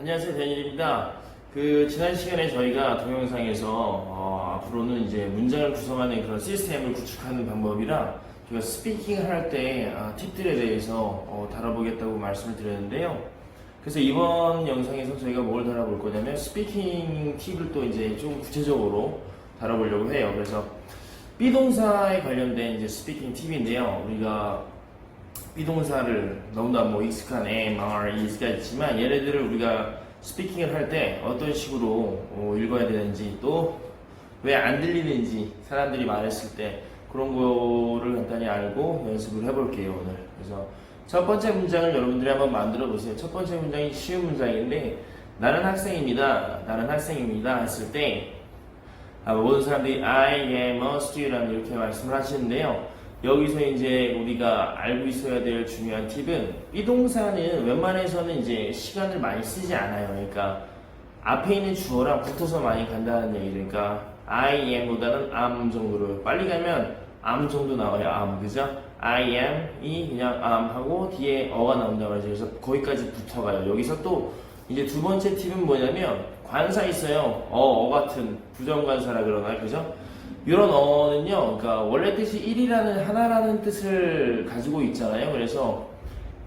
안녕하세요 대니입니다. 그 지난 시간에 저희가 동영상에서 어, 앞으로는 이제 문장을 구성하는 그런 시스템을 구축하는 방법이랑 저희가 스피킹 할때 아, 팁들에 대해서 어, 다뤄보겠다고 말씀을 드렸는데요. 그래서 이번 영상에서 저희가 뭘 다뤄볼 거냐면 스피킹 팁을 또 이제 좀 구체적으로 다뤄보려고 해요. 그래서 비동사에 관련된 이제 스피킹 팁인데요. 우리가 비동사를 너무나 뭐 익숙한 am, are, is가 있지만 얘네들을 우리가 스피킹을 할 때 어떤 식으로 어, 읽어야 되는지 또 왜 안 들리는지 사람들이 말했을 때 그런 거를 간단히 알고 연습을 해볼게요 오늘. 그래서 첫 번째 문장을 여러분들이 한번 만들어 보세요. 첫 번째 문장이 쉬운 문장인데 나는 학생입니다. 나는 학생입니다 했을 때 아, 모든 사람들이 I am a student 이렇게 말씀을 하시는데요. 여기서 이제 우리가 알고 있어야 될 중요한 팁은 비동사는 웬만해서는 이제 시간을 많이 쓰지 않아요. 그러니까 앞에 있는 주어랑 붙어서 많이 간다는 얘기. 그러니까 I am보다는 am 정도로 빨리 가면 am 정도 나와요. am 그죠? I am이 그냥 am 하고 뒤에 어가 나온다고 하죠. 그래서 거기까지 붙어가요. 여기서 또 이제 두 번째 팁은 뭐냐면 관사 있어요. 어, 어 같은 부정관사라 그러나요? 그죠? 이런 어는요, 그러니까 원래 뜻이 1이라는 하나라는 뜻을 가지고 있잖아요. 그래서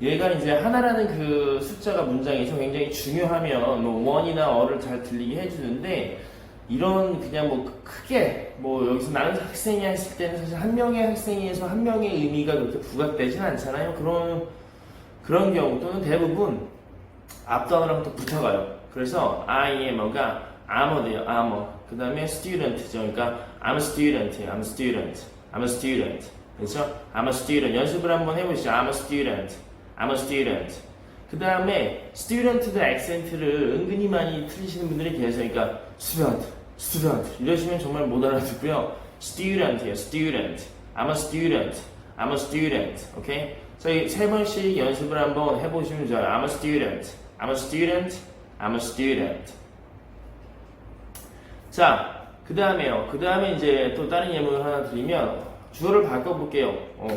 얘가 이제 하나라는 그 숫자가 문장에서 굉장히 중요하면 뭐 원이나 어를 잘 들리게 해주는데 이런 그냥 뭐 크게 뭐 여기서 나는 학생이 했을 때는 사실 한 명의 학생에서 한 명의 의미가 그렇게 부각되진 않잖아요. 그런 그런 경우 또는 대부분 앞단어랑 또 붙어가요. 그래서 I am가 am어돼요. am어. 그 다음에 student죠. 그러니까 I'm a student, I'm a student, I'm a student. 그렇죠? I'm a student. 연습을 한번 해보시죠. I'm a student, I'm a student. 그 다음에 student도 액센트를 은근히 많이 틀리시는 분들이 계세요. 그러니까 student, student 이러시면 정말 못 알아듣고요. student이에요. student. I'm a student, I'm a student. 오케이? 저희 세 번씩 연습을 한번 해보시면 좋아요. I'm a student, I'm a student, I'm a student. 자, 그 다음에요. 그 다음에 이제 또 다른 예문을 하나 드리면 주어를 바꿔볼게요. 어,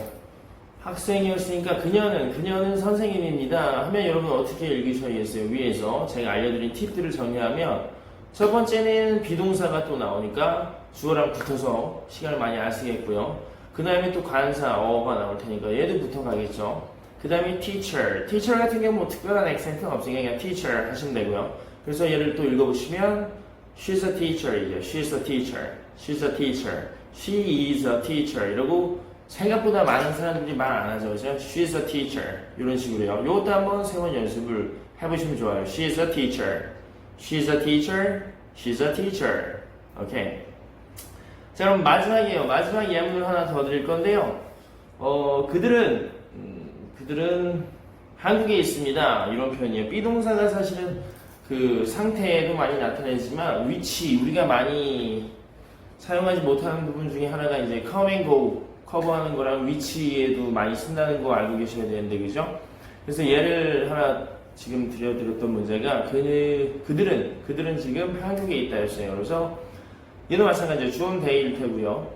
학생이었으니까 그녀는 그녀는 선생님입니다. 하면 여러분 어떻게 읽으셔야겠어요? 위에서 제가 알려드린 팁들을 정리하면 첫 번째는 비동사가 또 나오니까 주어랑 붙어서 시간을 많이 안 쓰겠고요. 그 다음에 또 관사 어가 나올 테니까 얘도 붙어 가겠죠. 그 다음에 teacher. teacher 같은 경우 뭐 특별한 액센트는 없으니까 그냥 teacher 하시면 되고요. 그래서 얘를 또 읽어보시면 she's a teacher이죠. she's a teacher. she's a teacher. she is a teacher. 이러고 생각보다 많은 사람들이 말 안 하죠. 그죠? she's a teacher. 이런 식으로요. 이것도 한번 세번 연습을 해보시면 좋아요. she's a teacher. she's a teacher. she's a teacher. 오케이. 자, 그럼 마지막이에요. 마지막 예문을 하나 더 드릴 건데요. 어, 그들은, 음, 그들은 한국에 있습니다. 이런 표현이에요. 비동사가 사실은 그 상태에도 많이 나타내지만 위치, 우리가 많이 사용하지 못하는 부분 중에 하나가 이제 go 커버하는 거랑 위치에도 많이 쓴다는 거 알고 계셔야 되는데, 그죠? 그래서 예를 하나 지금 드려드렸던 문제가 그, 그들은, 그들은 지금 한국에 있다 였어요. 그래서 얘도 마찬가지예요. 주어는 they일 테고요.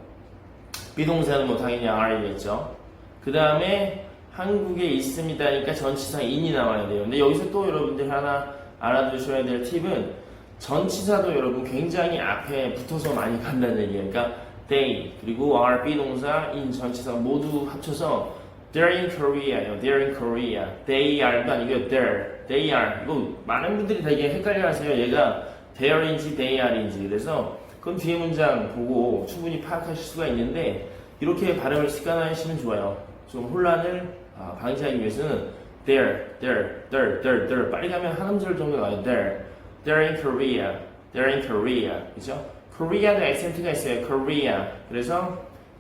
비동사는 뭐 당연히 are겠죠. 그 다음에 한국에 있습니다니까 전치사 in이 나와야 돼요. 근데 여기서 또 여러분들 하나 알아두셔야 될 팁은 전치사도 여러분 굉장히 앞에 붙어서 많이 간다는 얘기예요. 그러니까 they 그리고 are 비동사 in 전치사 모두 합쳐서 they're in Korea예요. they're in Korea. they are가 아니고 they're they are 이거 많은 분들이 되게 헷갈려하세요. 얘가 there인지 they are인지 그래서 그럼 뒤에 문장 보고 충분히 파악하실 수가 있는데 이렇게 발음을 습관하시면 좋아요. 좀 혼란을 아, 방지하기 위해서는 there, there, there, there, there 빨리 가면 한 음절 정도 나와요. there, they're in Korea, they're in Korea, 그죠? Korea도 액센트가 있어요. Korea. 그래서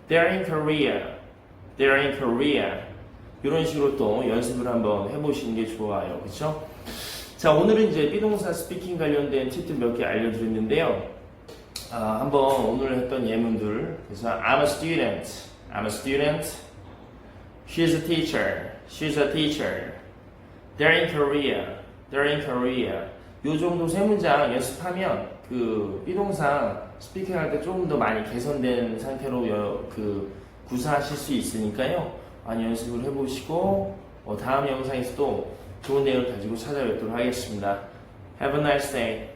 they're in Korea, they're in Korea. 이런 식으로 또 연습을 한번 해보시는 게 좋아요. 그렇죠? 자, 오늘은 이제 비동사 스피킹 관련된 팁들 몇 개 알려드렸는데요. 아, 한번 오늘 했던 예문들. 그래서 I'm a student. I'm a student. She's a teacher. She's a teacher. They're in Korea. They're in Korea. 요 정도 세 문장 연습하면 그 비동사 스피킹 할 때 조금 더 많이 개선된 상태로 여- 그 구사하실 수 있으니까요. 많이 연습을 해보시고 어, 다음 영상에서도 좋은 내용을 가지고 찾아뵙도록 하겠습니다. Have a nice day.